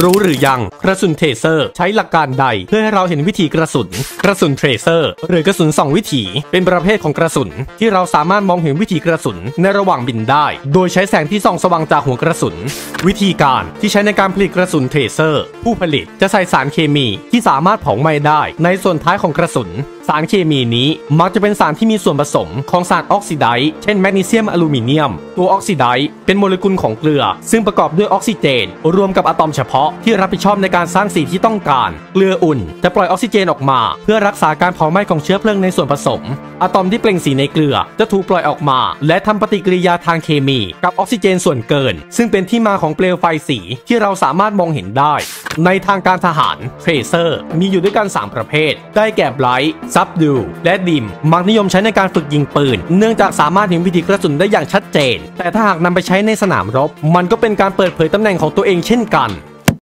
รู้หรือยังกระสุนเทเซอร์ ใช้หลักการใดเพื่อให้เราเห็นวิธีกระสุน กระสุนเทเซอร์ หรือกระสุนสองวิถีเป็นประเภทของกระสุน ที่เราสามารถมองเห็นวิธีกระสุนในระหว่างบินได้ โดยใช้แสงที่ส่องสว่างจากหัวกระสุน วิธีการที่ใช้ในการผลิตกระสุนเทเซอร์ ผู้ผลิตจะใส่สารเคมีที่สามารถเผาไหม้ได้ ในส่วนท้ายของกระสุน สารเคมีนี้มักจะเป็นสารที่มีส่วนผสมของสารออกซิไดซ์เช่นแมกนีเซียมอลูมิเนียม ตัวออกซิไดซ์เป็นโมเลกุลของเกลือ ซึ่งประกอบด้วยออกซิเจน รวมกับอะตอมเฉพาะที่รับผิดชอบในการสร้างสีที่ต้องการ เกลืออุ่นจะปล่อยออกซิเจนออกมา เพื่อรักษาการเผาไหม้ของเชื้อเพลิงในส่วนผสม อะตอมที่เปล่งสีในเกลือจะถูกปล่อยออกมา และทำปฏิกิริยาทางเคมี กับออกซิเจนส่วนเกิน ซึ่งเป็นที่มาของเปลวไฟสีที่เราสามารถมองเห็นได้ ในทางการทหารเทรเซอร์มีอยู่ด้วยกัน 3 ประเภท ได้แก่ไบรท์ซับดูและดิม มักนิยมใช้ในการฝึกยิงปืน เนื่องจากสามารถเห็นวิธีกระสุนได้อย่างชัดเจน แต่ถ้าหากนำไปใช้ในสนามรบ มันก็เป็นการเปิดเผยตำแหน่งของตัวเองเช่นกัน